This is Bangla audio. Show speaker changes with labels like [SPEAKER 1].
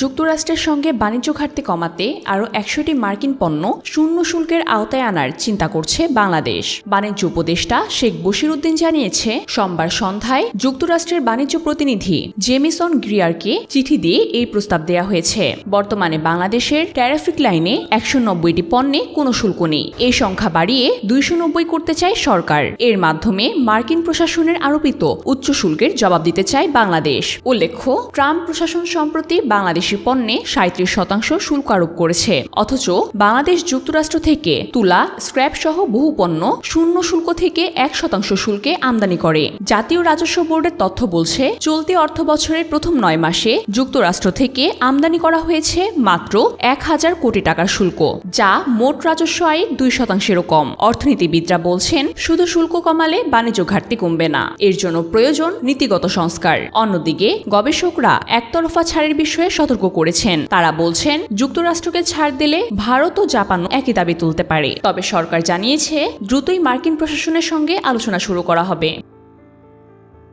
[SPEAKER 1] যুক্তরাষ্ট্রের সঙ্গে বাণিজ্য ঘাটতি কমাতে আরও একশোটি মার্কিন পণ্য শূন্য শুল্কের আওতায় আনার চিন্তা করছে বাংলাদেশ। বাণিজ্য উপদেষ্টা শেখ বশির উদ্দিন জানিয়েছে, সোমবার সন্ধ্যায় যুক্তরাষ্ট্রের বাণিজ্য প্রতিনিধি জেমিসন গ্রিয়ারকে চিঠি দিয়ে এই প্রস্তাব দেওয়া হয়েছে। বর্তমানে বাংলাদেশের ট্যারিফিক লাইনে একশো নব্বইটি পণ্যে কোনো শুল্ক নেই। এই সংখ্যা বাড়িয়ে দুইশো নব্বই করতে চায় সরকার। এর মাধ্যমে মার্কিন প্রশাসনের আরোপিত উচ্চ শুল্কের জবাব দিতে চায় বাংলাদেশ। উল্লেখ্য, ট্রাম্প প্রশাসন সম্প্রতি বাংলাদেশি পণ্যে সাঁত্রিশ শতাংশ শুল্ক আরোপ করেছে। অথচ বাংলাদেশ যুক্তরাষ্ট্র থেকে তুলা, স্ক্র্যাপ সহ বহু পণ্য শূন্য শুল্ক থেকে এক শতাংশ শুল্কে আমদানি করে। জাতীয় রাজস্ব বোর্ডের তথ্য বলছে, চলতি অর্থ বছরের প্রথম নয় মাসে যুক্তরাষ্ট্র থেকে আমদানি করা হয়েছে মাত্র এক হাজার কোটি টাকার শুল্ক, যা মোট রাজস্ব আয়ের দুই শতাংশেরও কম। অর্থনীতিবিদরা বলছেন, শুধু শুল্ক কমালে বাণিজ্য ঘাটতি কমবে না, এর জন্য প্রয়োজন নীতিগত সংস্কার। অন্যদিকে, গবেষকরা একতরফা ছাড়ের বিষয়ে সতর্ক করেছেন। তারা বলছেন, যুক্তরাষ্ট্রকে ছাড় দিলে ভারত ও জাপান একই দাবি তুলতে পারে। তবে সরকার জানিয়েছে, দ্রুতই মার্কিন প্রশাসনের সঙ্গে আলোচনা শুরু করা হবে।